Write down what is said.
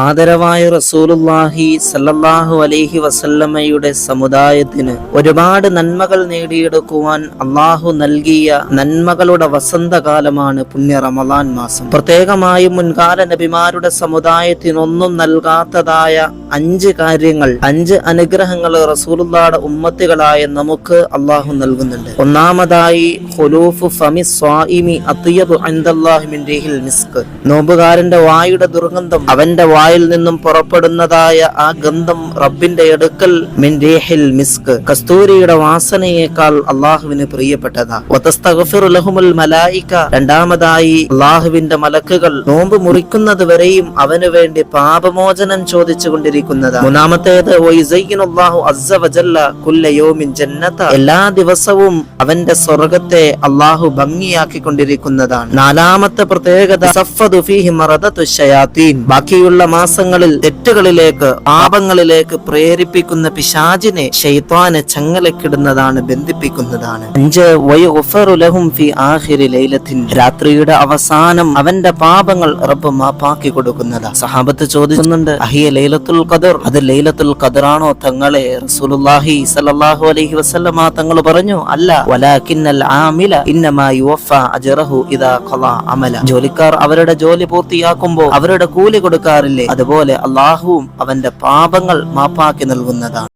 ആദരവായ റസൂലുല്ലാഹി സല്ലല്ലാഹു അലൈഹി വസല്ലമയുടെ സമുദായത്തിന് ഒരുപാട് നന്മകൾ നേടിയെടുക്കുവാൻ അള്ളാഹു നൽകിയ നന്മകളുടെ വസന്തകാലമാണ് പുണ്യ റമദാൻ മാസം. പ്രത്യേകമായി മുൻകാല നബിമാരുടെ സമുദായത്തിനൊന്നും നൽകാത്തതായ അഞ്ച് കാര്യങ്ങൾ അഞ്ച് അനുഗ്രഹങ്ങൾ റസൂലുള്ളാടെ ഉമ്മത്തുകളായ നമുക്ക് അള്ളാഹു നൽകുന്നുണ്ട്. ഒന്നാമതായി നോമ്പുകാരന്റെ വായുടെ ദുർഗന്ധം അവന്റെ വായിൽ നിന്നും പുറപ്പെടുന്നതായ ആ ഗന്ധം റബ്ബിന്റെ അടുക്കൽ മിൻദീഹിൽ മിസ്ക്. കസ്തൂരിയുടെ വാസനയേക്കാൾ അള്ളാഹുവിന് പ്രിയപ്പെട്ടതാ. വതസ്തഗ്ഫിറു ലഹുമുൽ മലായിക. രണ്ടാമതായി അള്ളാഹുവിന്റെ മലക്കുകൾ നോമ്പ് മുറിക്കുന്നത് വരെയും അവന് വേണ്ടി പാപമോചനം ചോദിച്ചു കൊണ്ടിരിക്കുന്നതാണ് മൂന്നാമത്തേത് എല്ലാ ദിവസവും അവന്റെ സ്വർഗത്തെ അള്ളാഹു ഭംഗിയാക്കിക്കൊണ്ടിരിക്കുന്നതാണ്. നാലാമത്തെ പ്രത്യേകത ബാക്കിയുള്ള മാസങ്ങളിൽ തെറ്റുകളിലേക്ക് പാപങ്ങളിലേക്ക് പ്രേരിപ്പിക്കുന്ന പിശാചിനെ ഷെയ്ത്താന് ചങ്ങലക്കിടുന്നതാണ് ബന്ധിപ്പിക്കുന്നതാണ്. അഞ്ച് ആഹിരി ലൈലത്തിൻ. രാത്രിയുടെ അവസാനം അവന്റെ പാപങ്ങൾ റബ്ബ് മാപ്പാക്കി കൊടുക്കുന്നതാണ് സഹാബത്ത് ചോദിക്കുന്നുണ്ട് അഹിയ ലൈലത്തുൽ ഖദർ? അത് ലൈലത്തുൽ ഖദറാണോ? തങ്ങളെ റസൂലുള്ളാഹി സല്ലല്ലാഹു അലൈഹി വസല്ലമ തങ്ങൾ പറഞ്ഞു അല്ല. വലാകിന്നൽ ആമില ഇന്നമാ യുവഫ അജ്റഹു ഇദാ ഖളാ അമല. ജോലിക്കാർ അവരുടെ ജോലി പൂർത്തിയാക്കുമ്പോൾ അവരുടെ കൂലി കൊടുക്കാറില്ലേ? അതുപോലെ അള്ളാഹുവും അവന്റെ പാപങ്ങൾ മാപ്പാക്കി നൽകുന്നതാണ്.